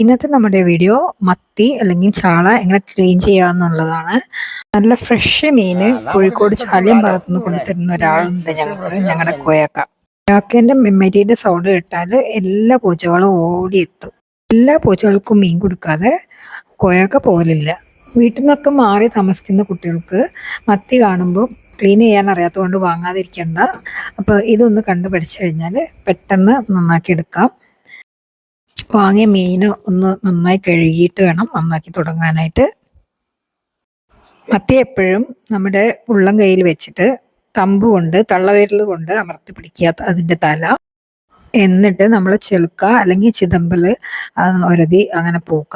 ഇന്നത്തെ നമ്മുടെ വീഡിയോ മത്തി അല്ലെങ്കിൽ ചാള എങ്ങനെ ക്ലീൻ ചെയ്യാന്നുള്ളതാണ് നല്ല ഫ്രഷ് മീന് കോഴിക്കോട് ചാലിയം ഭാഗത്ത് നിന്ന് കൊണ്ടുതരുന്ന ഒരാളുണ്ട് ഞങ്ങൾക്ക് ഞങ്ങളുടെ കോയക്ക. കോയക്കേന്റെ മെമ്മരിയുടെ സൗണ്ട് കേട്ടാൽ എല്ലാ പൂച്ചകളും ഓടിയെത്തും. എല്ലാ പൂച്ചകൾക്കും മീൻ കൊടുക്കാതെ കോയക്ക പോലില്ല വീട്ടിൽ നിന്നൊക്കെ മാറി താമസിക്കുന്ന കുട്ടികൾക്ക് മത്തി കാണുമ്പോൾ ക്ലീൻ ചെയ്യാൻ അറിയാത്തതുകൊണ്ട് വാങ്ങാതിരിക്കണ്ട. അപ്പോൾ ഇതൊന്ന് കണ്ടു പഠിച്ചു കഴിഞ്ഞാൽ പെട്ടെന്ന് നന്നാക്കി എടുക്കാം. വാങ്ങിയ മീൻ ഒന്ന് നന്നായി കഴുകിയിട്ട് വേണം നന്നാക്കി തുടങ്ങാനായിട്ട്. മത്തി എപ്പോഴും നമ്മുടെ ഉള്ളം കയ്യിൽ വെച്ചിട്ട് തമ്പ് കൊണ്ട് തള്ളവിരൽ കൊണ്ട് അമർത്തി പിടിക്കുക അതിന്റെ തല. എന്നിട്ട് നമ്മൾ ചെളുക്ക അല്ലെങ്കിൽ ചിതമ്പൽ ഒരതി അങ്ങനെ പൂക്ക.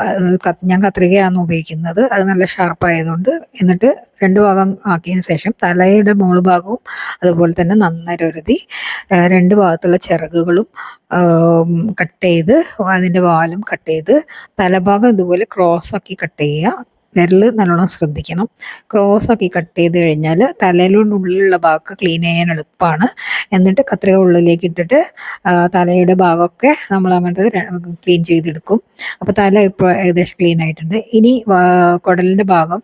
ഞാൻ കത്രികയാണ് ഉപയോഗിക്കുന്നത്. അത് നല്ല ഷാർപ്പ് ആയതുകൊണ്ട് എന്നിട്ട് രണ്ട് ഭാഗം ആക്കിയതിന് ശേഷം തലയുടെ മോൾ ഭാഗവും അതുപോലെ തന്നെ നന്നായി ഒരുതി രണ്ട് ഭാഗത്തുള്ള ചിറകുകളും കട്ട് ചെയ്ത് അതിന്റെ വാലും കട്ട് ചെയ്ത് തലഭാഗം ഇതുപോലെ ക്രോസ് ആക്കി കട്ട് ചെയ്യുക. വിരൽ നല്ലോണം ശ്രദ്ധിക്കണം. ക്രോസ് ആക്കി കട്ട് ചെയ്ത് കഴിഞ്ഞാൽ തലയിലൂടെ ഉള്ളിലുള്ള ഭാഗം ക്ലീൻ ചെയ്യാൻ എളുപ്പമാണ്. എന്നിട്ട് കത്രിക ഉള്ളിലേക്ക് ഇട്ടിട്ട് തലയുടെ ഭാഗമൊക്കെ നമ്മൾ അങ്ങോട്ട് ക്ലീൻ ചെയ്തെടുക്കും. അപ്പോൾ തല ഇപ്പോൾ ഏകദേശം ക്ലീൻ ആയിട്ടുണ്ട്. ഇനി കുടലിന്റെ ഭാഗം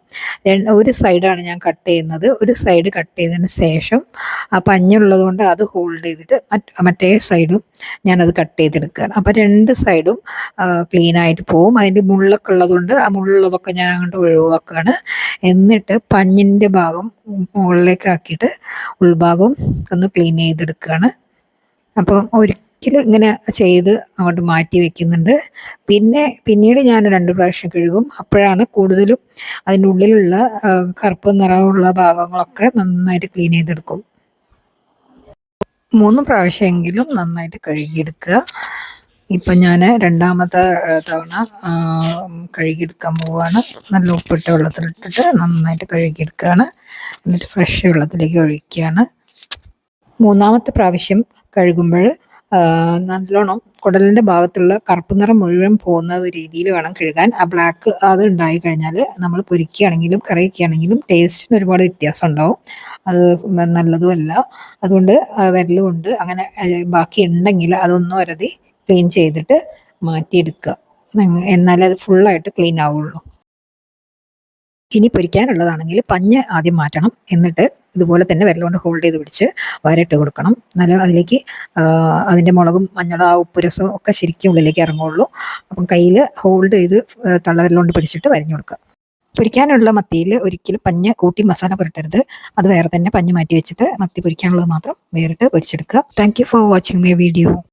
ഒരു സൈഡാണ് ഞാൻ കട്ട് ചെയ്യുന്നത്. ഒരു സൈഡ് കട്ട് ചെയ്തതിന് ശേഷം ആ പഞ്ഞുള്ളത് കൊണ്ട് അത് ഹോൾഡ് ചെയ്തിട്ട് മറ്റേ സൈഡും ഞാനത് കട്ട് ചെയ്തെടുക്കുകയാണ്. അപ്പോൾ രണ്ട് സൈഡും ക്ലീൻ ആയിട്ട് പോവും. അതിന്റെ മുള്ളൊക്കെ ഉള്ളതുകൊണ്ട് ആ മുള്ളുള്ളതൊക്കെ ഞാൻ അങ്ങോട്ട് ഒഴിവാക്കുകയാണ് എന്നിട്ട് പഞ്ഞിന്റെ ഭാഗം മുകളിലേക്ക് ആക്കിയിട്ട് ഉൾഭാഗം ഒന്ന് ക്ലീൻ ചെയ്തെടുക്കുകയാണ്. അപ്പം ഒരിക്കലും ഇങ്ങനെ ചെയ്ത് അങ്ങോട്ട് മാറ്റി വെക്കുന്നുണ്ട്. പിന്നെ പിന്നീട് ഞാൻ രണ്ട് പ്രാവശ്യം കഴുകും. അപ്പോഴാണ് കൂടുതലും അതിന്റെ ഉള്ളിലുള്ള കറുപ്പ് നിറമുള്ള ഭാഗങ്ങളൊക്കെ നന്നായിട്ട് ക്ലീൻ ചെയ്തെടുക്കും. മൂന്ന് പ്രാവശ്യമെങ്കിലും നന്നായിട്ട് കഴുകിയെടുക്കുക. ഇപ്പം ഞാൻ രണ്ടാമത്തെ തവണ കഴുകിയെടുക്കാൻ പോവുകയാണ് നല്ല ഉപ്പിട്ട വെള്ളത്തിലിട്ടിട്ട് നന്നായിട്ട് കഴുകിയെടുക്കുകയാണ്. എന്നിട്ട് ഫ്രഷ് വെള്ളത്തിലേക്ക് ഒഴിക്കുകയാണ്. മൂന്നാമത്തെ പ്രാവശ്യം കഴുകുമ്പോൾ നല്ലോണം കുടലിന്റെ ഭാഗത്തുള്ള കറുപ്പ് നിറം മുഴുവൻ പോകുന്ന രീതിയിൽ വേണം കഴുകാൻ. ആ ബ്ലാക്ക് അത് ഉണ്ടായി കഴിഞ്ഞാൽ നമ്മൾ പൊരിക്കുകയാണെങ്കിലും കറിയൊക്കെയാണെങ്കിലും ടേസ്റ്റിന് ഒരുപാട് വ്യത്യാസം ഉണ്ടാവും. അത് നല്ലതുമല്ല. അതുകൊണ്ട് വിരലുകൊണ്ട് അങ്ങനെ ബാക്കി ഉണ്ടെങ്കിൽ അതൊന്നും ഒരതി ക്ലീൻ ചെയ്തിട്ട് മാറ്റിയെടുക്കുക. എന്നാലേ അത് ഫുള്ളായിട്ട് ക്ലീൻ ആവുള്ളൂ. ഇനി പൊരിക്കാനുള്ളതാണെങ്കിൽ പഞ്ഞ് ആദ്യം മാറ്റണം. എന്നിട്ട് ഇതുപോലെ തന്നെ വിരലുകൊണ്ട് ഹോൾഡ് ചെയ്ത് പിടിച്ച് വരട്ട് കൊടുക്കണം. നല്ല അതിലേക്ക് അതിന്റെ മുളകും മഞ്ഞളും ആ ഉപ്പ് രസവും ഒക്കെ ശരിക്കും ഉള്ളിലേക്ക് ഇറങ്ങുള്ളൂ. അപ്പം കയ്യിൽ ഹോൾഡ് ചെയ്ത് തള്ളവിരലുകൊണ്ട് പിടിച്ചിട്ട് വരഞ്ഞു കൊടുക്കുക. പൊരിക്കാനുള്ള മത്തിയിൽ ഒരിക്കലും പഞ്ഞ് കൂട്ടി മസാല പുരട്ടരുത്. അത് വേറെ തന്നെ പഞ്ഞ് മാറ്റി വെച്ചിട്ട് മത്തി പൊരിക്കാനുള്ളത് മാത്രം വേറിട്ട് പൊരിച്ചെടുക്കുക. Thank for watching my video